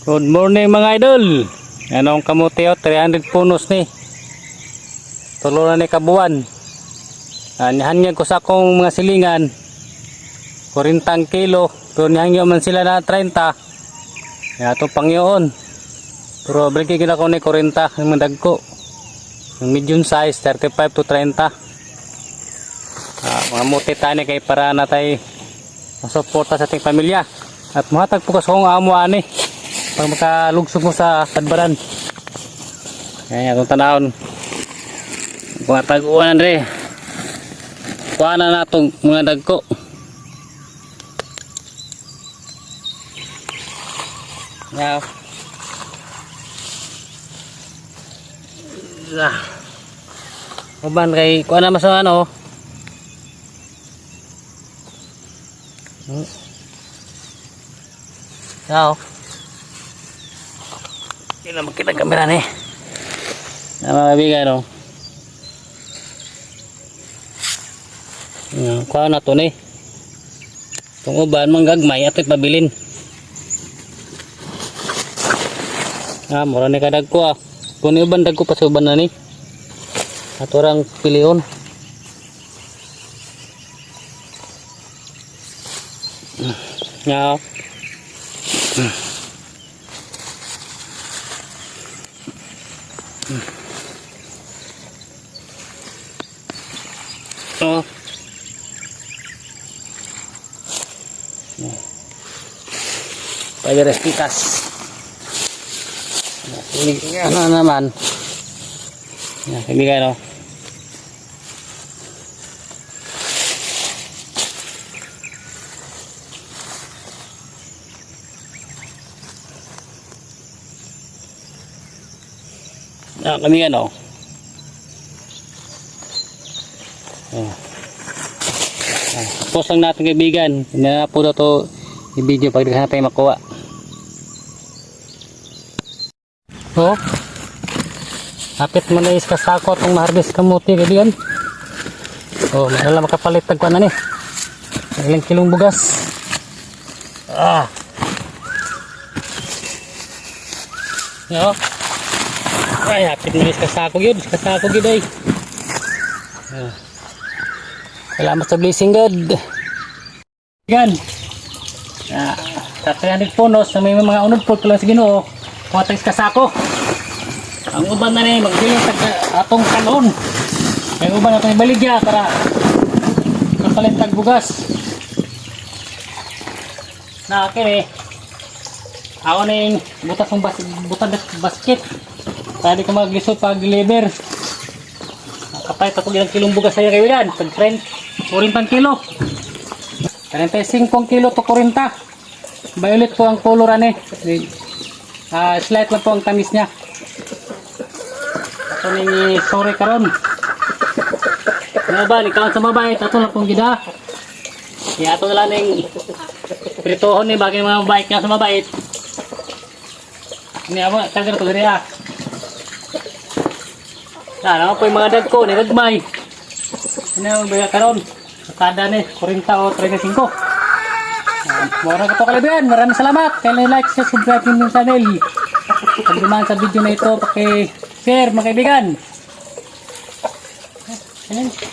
Good morning mga idol. Anong kamote o 300 punos ni. Tulo na ni kabuan. Ah, nihanyag ko sa akong mga silingan. 40 kilo. Pero nihangyo man sila na 30. Kaya ito pangyoon. Pero balik ko na ko ni 40 yung mga dagko. Yung medium size 35 to 30. Ah, mga muti tani kay para na tayo masuporta sa ating pamilya. At mahatag po kasi akong amo ani pag makalugsog mo sa kadbaran. Kaya itong tanahon. Mga taguan re. Kuha na na mga dagko. Now. Ah. Uban kay kuha na mas ano. Hmm. Ciao. Hindi na makita ang kamera ni. Mga kaibigan, no? Yan, kuha na to ni. Itong uban, manggagmay at ipabilin. Ah, mura ni kadag ko ah. Kung ni uban ko pa sa uban na ni. At orang pilion. Yeah. Oh. Pagares pikas. Ini ano naman. Yan, kaibigan no. Yan, kaibigan no. Oh. Ah, post lang natin kaibigan. Na po na to i-video pag di na tayo makuha. Oh. Kapit mo na is kasako itong ma-harvest kamuti kaibigan. Oh, madala makapalit tagpa na ni. Ilang kilong bugas. Ah. Yo. Ay, hapit na kasako yun. Kasako yun ay. Ah. Salamat sa blessing God. Yan. Ah, sa 300 punos na may mga unod po tulad sa ginoo. Sa kasako. Ang uban na ni magbilang sa atong kanon. Ang uban atong ibaligya para kapalit tag bugas. Na kini ako ning butas ng bas butas basket. Tadi ko maglisod pag deliver. Kapay ta ko ilang kilong bugas saya kaibigan. Pag friend, 40 kilo. 35 kilo to 40. Violet po ang color ane. Ah, slight lang po ang tamis niya. Ito ni sorry karon. Ba, ikaw sa mabait, ato lang pong gida. Kaya ato lang ning pritohon ni bagay mga mabait nga sa mabait. Ini apa, tagar to diri. Ano po yung mga dag ko, nilagmay. Ano yung baya karon? Kada ni, 40 o 35. Uh, Mura ko to kalabihan. Maraming salamat. Kaya like, share, subscribe yung channel. Pag dumaan sa video na ito, paki-share mga kaibigan. Ayan.